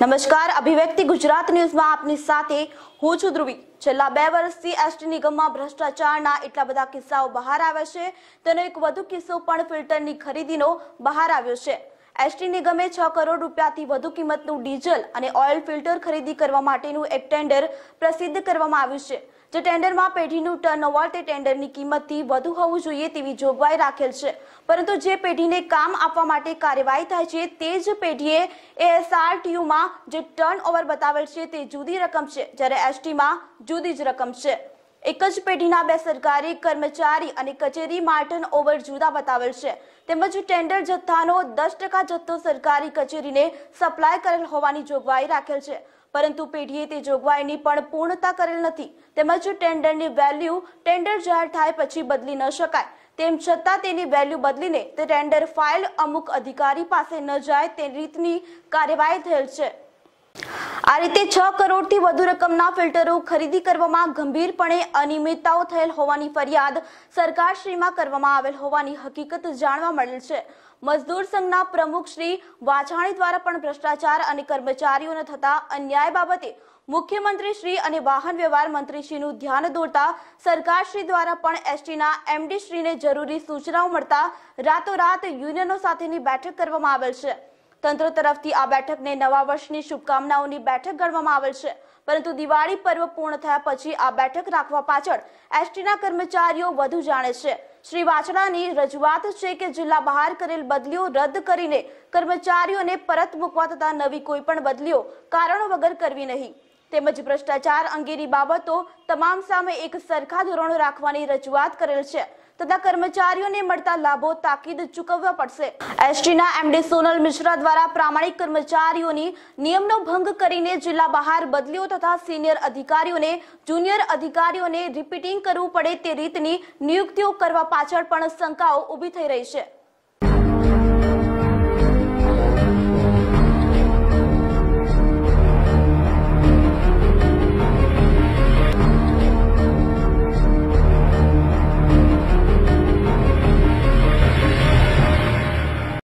નમસ્કાર. અભિવ્યક્તિ ગુજરાત ન્યૂઝમાં આપની સાથે હું છું ધ્રુવી. છેલ્લા બે વર્ષથી એસટી નિગમમાં ભ્રષ્ટાચારના એટલા બધા કિસ્સાઓ બહાર આવ્યા છે. તેનો એક વધુ કિસ્સો પણ ફિલ્ટરની ખરીદીનો બહાર આવ્યો છે. એસટી નિગમે છ કરોડ રૂપિયાથી વધુ કિંમતનું ડીઝલ અને ઓઇલ ફિલ્ટર ખરીદી કરવા માટેનું એક ટેન્ડર પ્રસિદ્ધ કરવામાં આવ્યું છે. જે ટેન્ડરમાં પેઢીનું ટર્નઓવર તે ટેન્ડરની કિંમતથી વધુ હોવું જોઈએ તેવી જોગવાઈ રાખેલ છે. પરંતુ જે પેઢીને કામ આપવા માટે કાર્યવાહી થાય છે, તે જ પેઢીએ એએસઆરટીયુમાં જે ટર્નઓવર બતાવેલ છે, તે જુદી રકમ છે. જ્યારે એસટીમાં જુદી જ રકમ છે. એક જ પેઢીના બે સરકારી કર્મચારી અને કચેરી માર્ટન ઓવર જુદા બતાવેલ છે. તેમજ ટેન્ડર જથ્થાનો દસ ટકા જથ્થો સરકારી કચેરીને સપ્લાય કરેલ હોવાની જોગવાઈ રાખેલ છે. પરંતુ પેઢીએ તે જોગવાઈની પણ પૂર્ણતા કરેલ નથી. તેમજ ટેન્ડરની વેલ્યુ ટેન્ડર જાહેર થાય પછી બદલી ન શકાય. તેમ છતાં તેની વેલ્યુ બદલીને તે ટેન્ડર ફાઇલ અમુક અધિકારી પાસે ન જાય તે રીતની કાર્યવાહી થયેલ છે. આ રીતે છ કરોડથી વધુ રકમના ફિલ્ટરો ખરીદી કરવામાં ગંભીરપણે અનિયમિતતાઓ થયેલ હોવાની ફરિયાદ સરકારશ્રીમાં કરવામાં આવેલ હોવાની હકીકત જાણવા મળેલ છે. મજદૂર સંઘના પ્રમુખ શ્રી વાછાણી દ્વારા પણ ભ્રષ્ટાચાર અને કર્મચારીઓને થતા અન્યાય બાબતે મુખ્યમંત્રી શ્રી અને વાહન વ્યવહાર મંત્રી શ્રીનું ધ્યાન દોરતા સરકારશ્રી દ્વારા પણ એસટીના એમડી શ્રીને જરૂરી સૂચનાઓ મળતા રાતોરાત યુનિયનો સાથેની બેઠક કરવામાં આવેલ છે. તંત્ર તરફથી આ બેઠકને નવા વર્ષની શુભકામનાઓની બેઠક ગણવામાં આવેલ છે. પરંતુ દિવાળી પર્વ પૂર્ણ થયા પછી આ બેઠક રાખવા પાછળ એસટીના કર્મચારીઓ વધુ જાણે છે. શ્રી વાછડાની રજૂઆત છે કે જિલ્લા બહાર કરેલ બદલીઓ રદ કરીને કર્મચારીઓને પરત મૂકવા તથા નવી કોઈ પણ બદલીઓ કારણો વગર કરવી નહીં. તેમજ ભ્રષ્ટાચાર અંગેની બાબતો તમામ સામે એક સરખા ધોરણો રાખવાની રજૂઆત કરેલ છે. તથા કર્મચારીઓને મળતા લાભો તાકીદ ચૂકવવા પડશે. એસટીના એમડી સોનલ મિશ્રા દ્વારા પ્રામાણિક કર્મચારીઓની નિયમનો ભંગ કરીને જિલ્લા બહાર બદલીઓ તથા સિનિયર અધિકારીઓને, જુનિયર અધિકારીઓને રિપીટિંગ કરવું પડે તે રીતની નિયુક્તિઓ કરવા પાછળ પણ શંકાઓ ઊભી થઈ રહી છે.